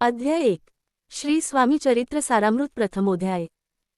अध्याय एक. श्री स्वामी चरित्र सारामृत प्रथमोध्याय.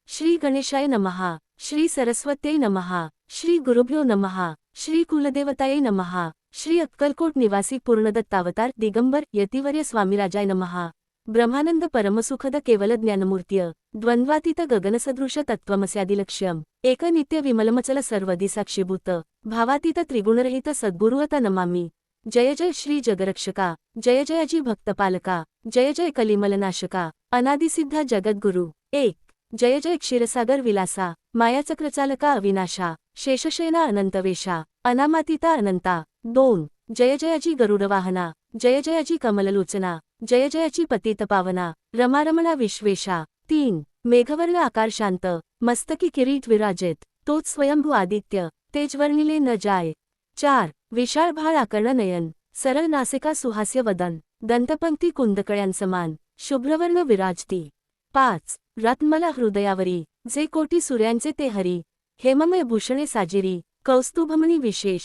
श्री गणेशाय नमहा. श्री सरस्वत्यै नमहा. श्री गुरुभ्यो नमहा. श्री कुलदेवतायै नमहा. श्री अक्कलकोट निवासी पूर्णदत्तावतार दिगंबर यतिवर्य स्वामीराजाय नमहा. ब्रह्मानंद परमसुखद केवल ज्ञानमूर्त्य. द्वंद्वातीत गगनसदृश तत्वमस्यादिलक्ष्यम एक नित्य विमलमचल सर्वदी साक्षीभूत भावातीत त्रिगुणरहित सद्गुरुवत नमामि. जय जय श्री जगरक्षका जय जयाजी भक्तपालका जय जय कलिमलनाशका अनादिसिद्धा जगद्गुरु. एक जय जय क्षीरसागर विलासा मायाचक्रचालका अविनाशा शेषशयना अनंतवेशा अनामातिता अनंता. दोन जय जयाजी गरुडवाहना जय जयाजी कमललोचना जय जयाची पतितपावना रमारमणा विश्वेशा तीन मेघवर्ण आकार शांत मस्तकी किरीट विराजित तोच स्वयंभू आदित्य तेजवर्णिले न जाय. चार विशाळ भाळ आकर्ण सरळ नासिका सुहास्य वदन दंतपंक्ती कुंदकळ्यांसमान शुभ्रवर्ण विराजती. पाच रत्नमला हृदयावरी जे कोटी सूर्यांचे ते हरी हेममय भूषणे साजिरी कौस्तुभमणी विशेष.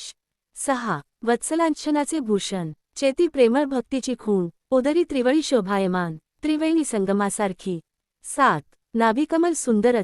सहा वत्सलांछनाचे भूषण चेती प्रेमळ भक्तीची खूण उदरी त्रिवळी शोभायमान त्रिवेणी संगमासारखी. सात नाभिकमल सुंदर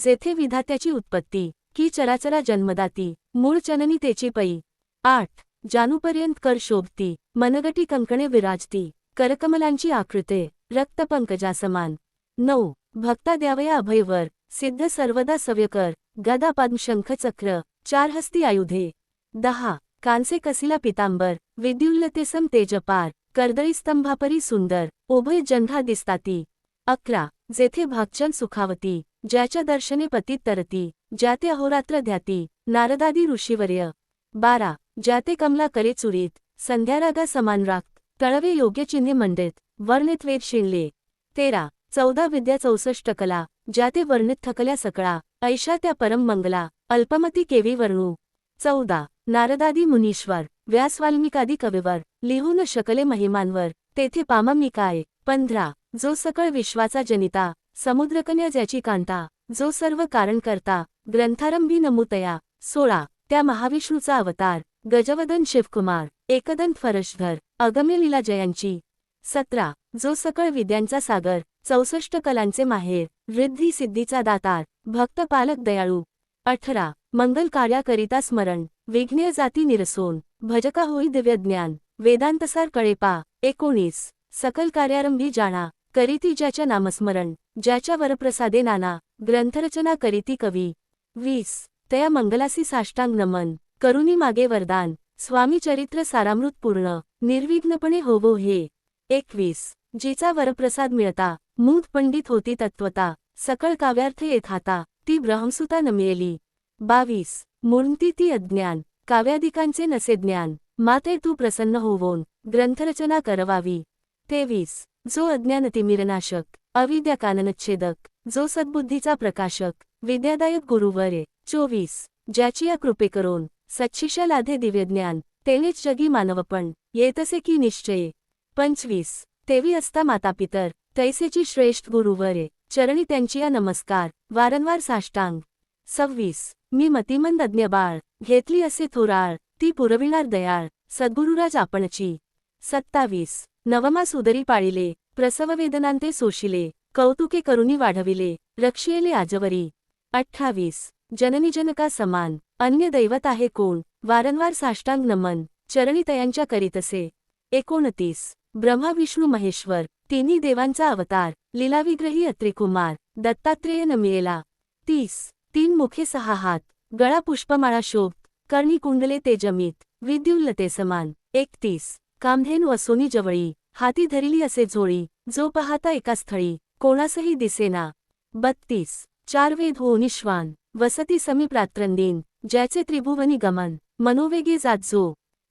जेथे विधात्याची उत्पत्ती की चराचरा जन्मदाती मूळ चननी तेची पै आठ. जानूपर्यंत कर शोभती मनगटी कंकणे विराजती करकमलांची आकृते रक्तपंकजासमान नऊ. भक्ता द्यावया अभयवर सिद्ध सर्वदा सव्यकर गदा पद्म चक्र चार हस्ती आयुधे. दहा. कांसे कसिला पितांबर विद्युल्लतेसम तेजपार कर्दळी स्तंभापरी सुंदर उभय जन्हा दिसताती. अकरा. जेथे भागचन सुखावती ज्याच्या दर्शने पतीत तरती ज्याते अहोरात्र ध्याती नारदादी ऋषीवर्य. बारा. ज्याते कमला करे चुरीत संध्यारागा समान राखत तळवे योग्य चिन्हे मंडित वर्णित वेद शिणले. तेरा चौदा विद्या चौसष्ट कला ज्याते वर्णित थकल्या सकळा ऐशा त्या परम मंगला अल्पमती केवी वर्णू. चौदा नारदादी मुनीश्वर व्यासवाल्मिकादी कविवर लिहू न शकले महिमांवर तेथे पामा मी काय? पंधरा जो सकळ विश्वाचा जनिता समुद्रकन्या ज्याची कांता जो सर्व कारण करता ग्रंथारंभी नमुतया. सोळा त्या महाविष्णूचा अवतार गजवदन शिवकुमार एकदंत फरशधर अगम्य लीला जयांची. सतरा जो सकळ विद्यांचा सागर चौसष्ट कलांचे माहेर वृद्धी सिद्धीचा दातार भक्त पालक दयाळू. अठरा मंगल कार्याकरिता स्मरण विघ्न जाती निरसोन भजका होई दिव्य ज्ञान वेदांतसार कळेपा. एकोणीस सकल कार्यारंभी जाणा करीती ज्याच्या नामस्मरण ज्याच्या वरप्रसादे नाना ग्रंथरचना करीती कवी. वीस तया मंगलासी साष्टांग नमन. करुणी मागे वरदान. स्वामी चरित्र सारामृत पूर्ण. निर्विघ्नपणे होवो हे. एकवीस. जिचा वरप्रसाद मिळता. मूत पंडित होती तत्वता. सकळ काव्यार्थ येत हाता. ती ब्रह्मसुता न मिळेली बावीस. मूर्ती ती अज्ञान. काव्यादिकांचे नसे ज्ञान. माते तू प्रसन्न होवोन ग्रंथरचना करवावी. तेवीस. जो अज्ञान तिमिरनाशक. अविद्या काननच्छेदक. जो सद्बुद्धीचा प्रकाशक. विद्यादायक गुरुवरे चोवीस. ज्याची या कृपे करून सच्छिषा लाधे दिव्यज्ञान तेनेच जगी मानवपण येतसे की निश्चये. पंचवीस. तेवी असता मातापितर तैसेची श्रेष्ठ गुरुवरे चरणी त्यांची या नमस्कार वारंवार साष्टांग. सव्वीस. मी मतिमंद अज्ञ बाळ घेतली असे थोराळ ती पुरविणार दयाळ सद्गुरुराज आपणची. सत्तावीस. नवमा सुदरी पाळिले प्रसववेदनांते सोशिले कौतुके करुणी वाढविले रक्षियेले आजवरी. अठ्ठावीस. जननीजनका समान अन्य दैवत आहे कोण? वारंवार साष्टांग नमन चरणी तयांच्या करीतसे. एकोणतीस. ब्रह्मा विष्णू महेश्वर तिन्ही देवांचा अवतार लीलाविग्रही अत्रिकुमार दत्तात्रेय न मिळेला तीस. तीन मुखे सहा हात गळा पुष्पमाळा शोभ कर्णी कुंडले ते जमीत विद्युल्लते समान. एकतीस. कामधेन वसोनी जवळी हाती धरिली असे झोळी जो पाहता एका स्थळी कोणासही दिसेना. बत्तीस. चार वेद हो निश्वान वसती समीप रात्रंदीन ज्याचे त्रिभुवनी गमन मनोवेगी जात जो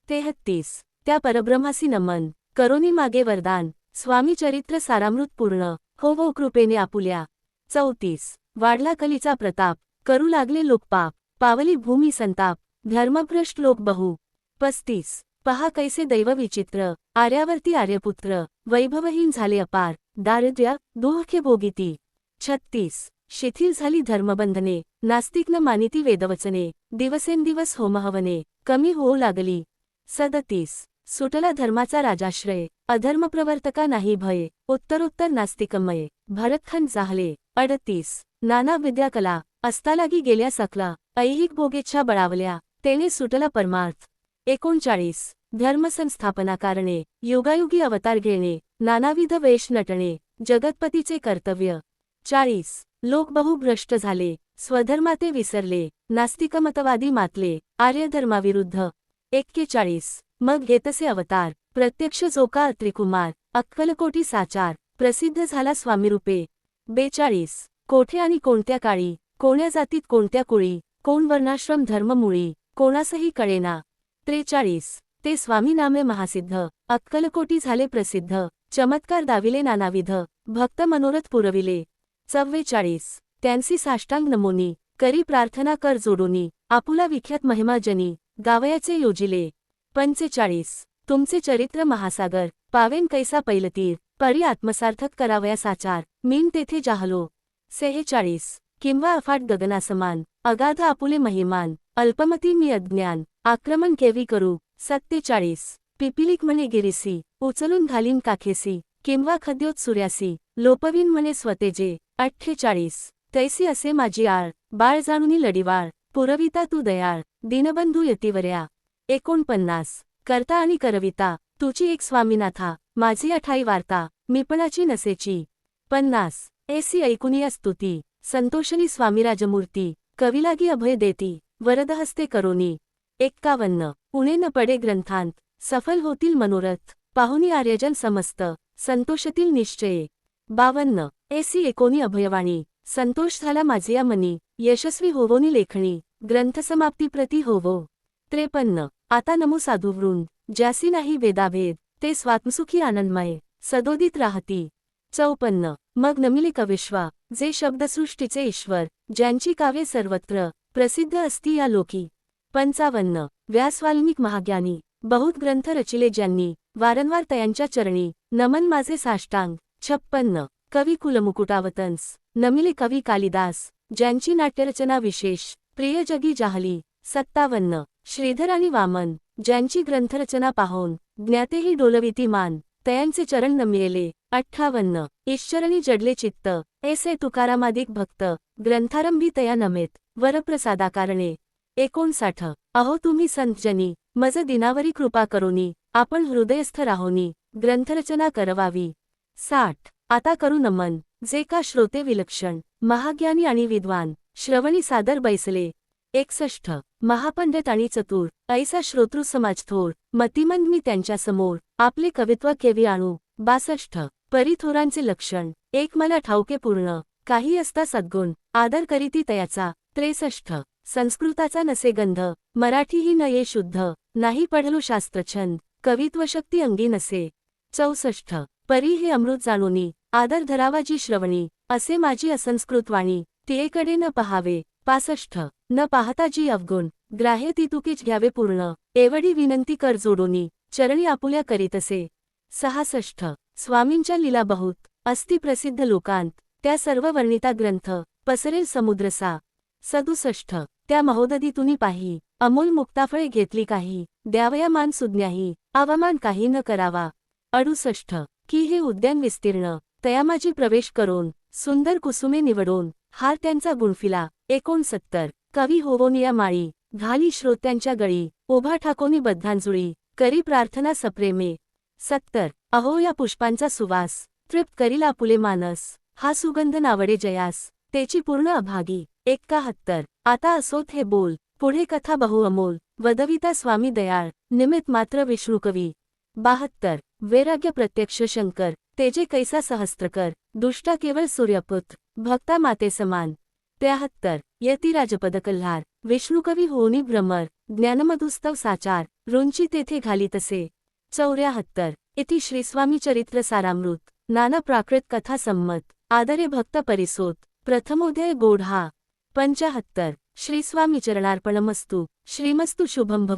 तेहत्तीस त्या परब्रह्मासी नमन करोनी मागे वरदान स्वामी चरित्र सारामृत पूर्ण हो वो कृपेने आपुल्या. चौतीस वाढला कलीचा प्रताप करू लागले लोकपाप पावली भूमी संताप धर्मभ्रष्ट लोक बहु. पस्तीस पहा कैसे दैवविचित्र आर्यावर्ती आर्यपुत्र वैभवहीन झाले अपार दारिद्र्य दुःखे भोगिती. छत्तीस शिथिल झाली धर्मबंधने नास्तिक न मानिती वेदवचने दिवसेंदिवस होमहवने कमी होऊ लागली. सदतीस. सुटला धर्माचा राजाश्रय. अधर्मप्रवर्तका नाही भय उत्तरोत्तर नास्तिकमय. भरतखन जाहले. अडतीस. नाना विद्याकला अस्तालागी गेल्या सकला ऐहिक भोगेच्छा बळावल्या तेने सुटला परमार्थ. एकोणचाळीस. धर्मसंस्थापना कारणे युगायुगी अवतार घेणे नानाविध वेश नटणे जगतपतीचे कर्तव्य चाळीस. लोक बहुभ्रष्ट झाले. स्वधर्माते विसरले. नास्तिकमतवादी मातले. आर्यधर्माविरुद्ध. एक्केचाळीस. मग घेतसे अवतार. प्रत्यक्ष जोका अत्रिकुमार अक्कलकोटी साचार. प्रसिद्ध झाला स्वामीरूपे. बेचाळीस. कोठे आणि कोणत्या काळी? कोण्या जातीत कोणत्या कुळी? कोण वर्णाश्रम धर्ममुळी? कोणासही कळेना. त्रेचाळीस. ते स्वामी नामे महासिद्ध. अक्कलकोटी झाले प्रसिद्ध. चमत्कार दाविले नानाविध. भक्त मनोरथ पुरविले. चव्वेचाळीस. त्यांसी साष्टांग नमोनी. करी प्रार्थना कर जोडोनी. आपुला विख्यात महिमाजनी. गावयाचे योजिले. पंचेचाळीस. तुमचे चरित्र महासागर. पावेन कैसा पैलतीर. परी आत्मसार्थक करावया साचार. मीन तेथे जाहलो. सेहेचाळीस. किंवा अफाट गगनासमान. अगाध आपुले महिमान. अल्पमती मी अज्ञान. आक्रमण केवी करू. सत्तेचाळीस. पिपिलिक म्हणे गिरिसी. उचलून घालीन काखेसी. किंवा खद्योत सूर्यासी. लोपवीन म्हणे स्वतेजे. अठ्ठेचाळीस. तैसी असे माझी आळ. बाळ जाणुनी लढीवाळ. पुरविता तू दयाळ. दिनबंधू यतिवर्या एकोणपन्नास. करता आणि करविता. तुची एक स्वामीनाथा. माझी अठाई वार्ता. मिपणाची नसेची. पन्नास. एसी ऐकुनिया स्तुती. संतोषनी स्वामीराजमूर्ती. कविलागी अभय देती. वरदहस्ते करोनी. एक्कावन्न. उणे न पडे ग्रंथांत. सफल होतील मनोरथ. पाहुनी आर्यजन समस्त. संतोषतील निश्चये. बावन्न. एसी एकोनी अभयवाणी. संतोष झाला माझिया मनी. यशस्वी होवोनी लेखणी. ग्रंथसमाप्तीप्रती होवो. त्रेपन्न. आता नमो साधुवृंद ज्यासी नाही वेदाभेद ते स्वात्मसुखी आनंदमय. सदोदित राहती. चौपन्न. मग नमिले कविश्वा जे शब्दसृष्टीचे ईश्वर ज्यांची काव्ये सर्वत्र प्रसिद्ध असती या लोकी. पंचावन्न. व्यासवाल्मिक महाज्ञानी. बहुत ग्रंथ रचिले ज्यांनी वारंवार तयांच्या चरणी नमन माझे साष्टांग. छप्पन्न. कवी कुलमुकुटावतंस. नमिले कवी कालिदास. ज्यांची नाट्यरचना विशेष. प्रिय जगी जाहली. सत्तावन्न. श्रीधर आणि वामन. ज्यांची ग्रंथरचना पाहून. ज्ञातेही डोलविती मान. तयांचे चरण नमियेले अठ्ठावन्न. ईश्वरणी जडले चित्त. ऐसे तुकारामादिक भक्त. ग्रंथारंभी तया नमेत. वरप्रसादाकारणे. एकोणसाठ. अहो तुम्ही संतजनी मज दिनावरी कृपा करोनी. आपण हृदयस्थ राहोनी. ग्रंथरचना करवावी. साठ. आता करू नमन. जे का श्रोते विलक्षण महाज्ञानी आणि विद्वान श्रवणी सादर बैसले. एकसष्ट महापंडित आणि चतुर ऐसा श्रोतृ समाज थोर मतिमंद मी त्यांच्यासमोर आपले कवित्व केवी आणू. बासष्ट परिथोरांचे लक्षण एक मला ठाऊके पूर्ण काही असता सद्गुण आदर करीती तयाचा. त्रेसष्ट संस्कृताचा नसे गंध मराठीही न ये शुद्ध नाही पढलो शास्त्रछंद कवित्वशक्ती अंगी नसे. चौसष्ट परी हे अमृत जाणूनी आदर धरावा जी श्रवणी असे माझी असंस्कृत वाणी न पहावे पासष्ट न पाहता जी अवगुण ग्राह्य ती तुकीच घ्यावे पूर्ण एवढी विनंती कर जोडोनी चरणी आपुल्या करीतसे. सहासष्ट स्वामींच्या लिला बहुत अस्ति प्रसिद्ध लोकांत त्या सर्व वर्णिता ग्रंथ पसरेल समुद्रसा. सदुसष्ट त्या महोदधीतुनी पाही अमोल मुक्ताफळे घेतली काही द्यावया मान सुज्ञाही अवमान काही न करावा. अडुसष्ट की हे उद्यान विस्तीर्ण. तयामाजी प्रवेश करून सुंदर कुसुमे निवडून हार त्यांचा गुणफिला. एकोणसत्तर. कवी होवोनिया माळी घाली श्रोत्यांच्या गळी उभा ठाकोनी बद्धांजुळी करी प्रार्थना सप्रेमे. सत्तर. अहो या पुष्पांचा सुवास तृप्त करील आपुले मानस हा सुगंध नावडे जयास तेची पूर्ण अभागी. एक्काहत्तर. आता असोत हे बोल पुढे कथा बहुअमोल वदविता स्वामी दयाळ निमित मात्र विष्णुकवी. बाहत्तर. वैराग्य प्रत्यक्ष शंकर तेजे कैसा सहस्त्रकर दुष्टा केवळ सूर्यपुत्र भक्ता माते समान. त्र्याहत्तर यतिराजपद कल्हार विष्णुकवी होनी भ्रमर ज्ञानमधुस्तव साचार रुंची तेथे घाली तसे चौऱ्याहत्तर इति श्रीस्वामी चरित्र सारामृत नाना प्राकृत कथा संमत आदरे भक्त परिसोत प्रथमोदय गोढा. पंचाहत्तर श्रीस्वामी चरणार्पणमस्तु श्रीमस्तु शुभंभ